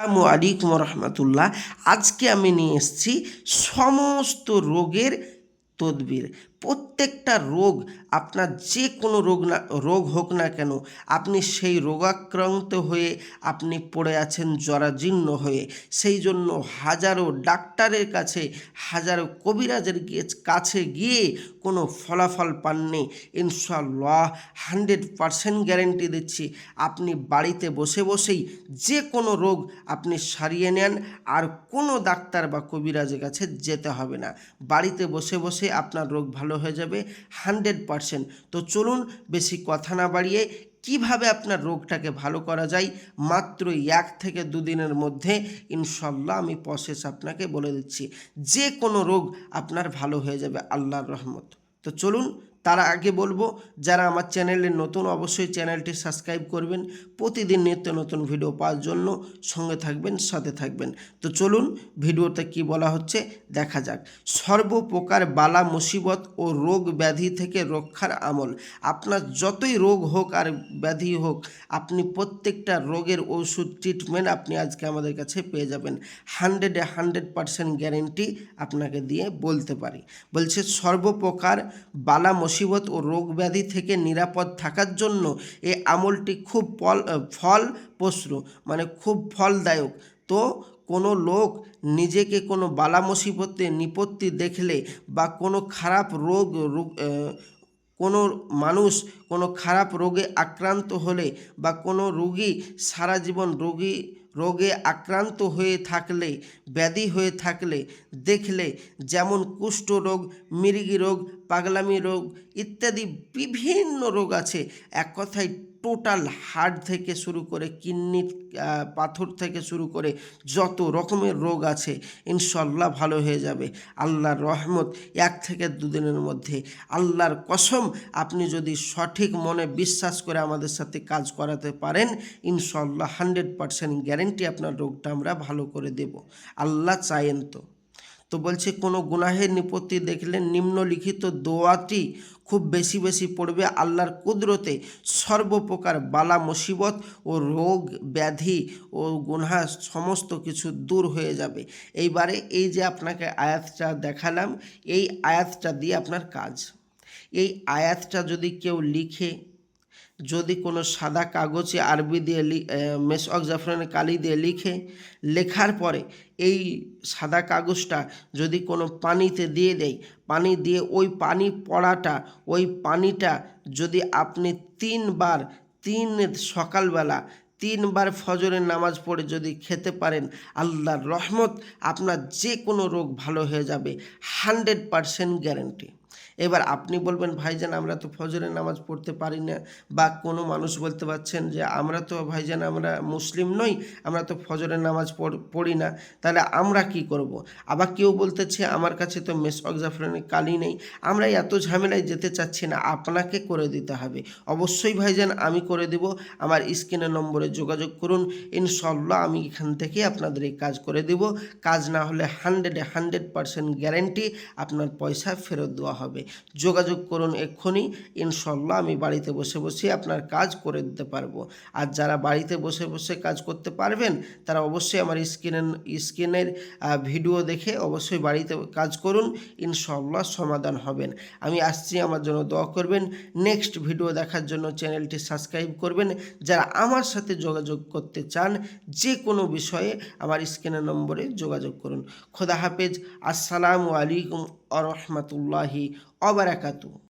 আসসালামু আলাইকুম রহমতুল্লাহ। আজকে আমি নিয়ে এসেছি সমস্ত রোগের তদবির। প্রত্যেকটা রোগ, আপনার যে কোনো রোগ না, রোগ হোক না কেন, আপনি সেই রোগাক্রান্ত হয়ে আপনি পড়ে আছেন, জরাজীর্ণ হয়ে। সেই জন্য হাজারো ডাক্তারের কাছে, হাজারো কবিরাজের কাছে গিয়ে কোনো ফলাফল পাননি। ইনশাল্লাহ হান্ড্রেড পারসেন্ট গ্যারেন্টি দিচ্ছি, আপনি বাড়িতে বসে বসেই যে কোনো রোগ আপনি সারিয়ে নেন, আর কোনো ডাক্তার বা কবিরাজের কাছে যেতে হবে না। বাড়িতে বসে বসে আপনার রোগ ভালো হয়ে যাবে হান্ড্রেড পারসেন্ট। তো চলুন বেশি কথা না বাড়িয়ে কীভাবে আপনার রোগটাকে ভালো করা যায় মাত্র এক থেকে দুদিনের মধ্যে ইনশাল্লাহ আমি প্রসেস আপনাকে বলে দিচ্ছি। যে কোনো রোগ আপনার ভালো হয়ে যাবে, আল্লাহর রহমত। তো চলুন তার আগে বলব, যারা আমার চ্যানেলে নতুন, অবশ্যই চ্যানেলটি সাবস্ক্রাইব করবেন। প্রতিদিন নিত্য নতুন ভিডিও পাওয়ার জন্য সঙ্গে থাকবেন, সাথে থাকবেন। তো চলুন, ভিডিওতে কি বলা হচ্ছে, দেখা যাক। সর্বপ্রকার বালা মুসিবত ও রোগ ব্যাধি থেকে রক্ষার আমল। আপনার যতই রোগ হোক আর ব্যাধি হোক, আপনি প্রত্যেকটা রোগের ওষুধ ট্রিটমেন্ট আপনি আজকে আমাদের কাছে পেয়ে যাবেন। হান্ড্রেডে হান্ড্রেড পারসেন্ট গ্যারেন্টি আপনাকে দিয়ে বলতে পারি। বলছে, সর্বপ্রকার বালা মুসিবত ও রোগ ব্যাধি থেকে নিরাপদ থাকার জন্য এ আমলটি খুব ফল ফল ফলপ্রসূ মানে খুব ফলদায়ক। তো কোনো লোক নিজেকে কোনো বালা মুসিবতে নিপত্তি দেখলে বা কোনো খারাপ রোগ কোনো মানুষ কোনো খারাপ রোগে আক্রান্ত হলে বা কোনো রোগী সারা জীবন রোগী, রোগে আক্রান্ত হয়ে থাকলে, ব্যাধি হয়ে থাকলে দেখলে যেমন কুষ্ঠ রোগ, মির্গি রোগ, পাগলামি রোগ ইত্যাদি বিভিন্ন রোগ আছে। এক কথায় টোটাল হার্ট থেকে শুরু করে কিডনি পাথর থেকে শুরু করে যত রকমের রোগ আছে ইনশাল্লাহ ভালো হয়ে যাবে। আল্লাহর রহমত এক থেকে দুদিনের মধ্যে। আল্লাহর কসম, আপনি যদি সঠিক মনে বিশ্বাস করে আমাদের সাথে কাজ করাতে পারেন ইনশাল্লাহ হান্ড্রেড পারসেন্ট গ্যারেন্টি আপনার রোগটা আমরা ভালো করে দেব। আল্লাহ চায়েন তো। তো বলছে, কোনো গুনাহের নিপত্তি দেখলে নিম্নলিখিত দোয়াটি খুব বেশি বেশি পড়বে আল্লাহর কুদরতে। সর্বপ্রকার বালা, মুসিবত ও রোগ, ব্যাধি ও গুনহা সমস্ত কিছু দূর হয়ে যাবে। এইবারে এই যে আপনাকে আয়াতটা দেখালাম, এই আয়াতটা দিয়ে আপনার কাজ। এই আয়াতটা যদি কেউ লিখে, যদি কোনো সাদা কাগজে আরবি দিয়ে মেসক জাফরানের কালি দিয়ে লিখে, লেখার পরে এই সাদা কাগজটা যদি কোনো পানিতে দিয়ে দেয়, পানি দিয়ে ওই পানি পড়াটা, ওই পানিটা যদি আপনি তিনবার, তিন সকালবেলা, তিনবার ফজরের নামাজ পড়ে যদি খেতে পারেন, আল্লাহর রহমত আপনার যে কোনো রোগ ভালো হয়ে যাবে, হান্ড্রেড পারসেন্ট গ্যারেন্টি। এবার আপনি বলবেন, ভাইজান, আমরা তো ফজরের নামাজ পড়তে পারি না। বা কোনো মানুষ বলতে পারছেন যে, আমরা তো, ভাইজান, আমরা মুসলিম নই, আমরা তো ফজরের নামাজ পড়ি না, তাহলে আমরা কি করব। আবার কেউ বলতেছে, আমার কাছে তো মেস জাফরানের কালি নেই আমরা এত ঝামেলায় যেতে চাচ্ছি না, আপনাকে করে দিতে হবে। অবশ্যই, ভাইজান, আমি করে দেব। আমার স্ক্রিনের নম্বরে যোগাযোগ করুন। ইনশাল্লাহ আমি এখান থেকে আপনাদের এই কাজ করে দেব। কাজ না হলে হান্ড্রেডে হান্ড্রেড পারসেন্ট গ্যারেন্টি আপনার পয়সা ফেরত দেওয়া হবে। যোগাযোগ করুন এক্ষুনি। ইনশাল্লাহ আমি বাড়িতে বসে বসে আপনার কাজ করে দিতে পারব। আর যারা বাড়িতে বসে বসে কাজ করতে পারবেন, তারা অবশ্যই আমার স্ক্রিনের স্ক্রিনের ভিডিও দেখে অবশ্যই বাড়িতে কাজ করুন। ইনশাল্লাহ সমাধান হবেন। আমি আসছি, আমার জন্য দোয়া করবেন। নেক্সট ভিডিও দেখার জন্য চ্যানেলটি সাবস্ক্রাইব করবেন। যারা আমার সাথে যোগাযোগ করতে চান, যে কোনো বিষয়ে আমার স্ক্রিনের নম্বরে যোগাযোগ করুন। খোদা হাফেজ। আসসালামু আলাইকুম। ورحمة الله وبركاته.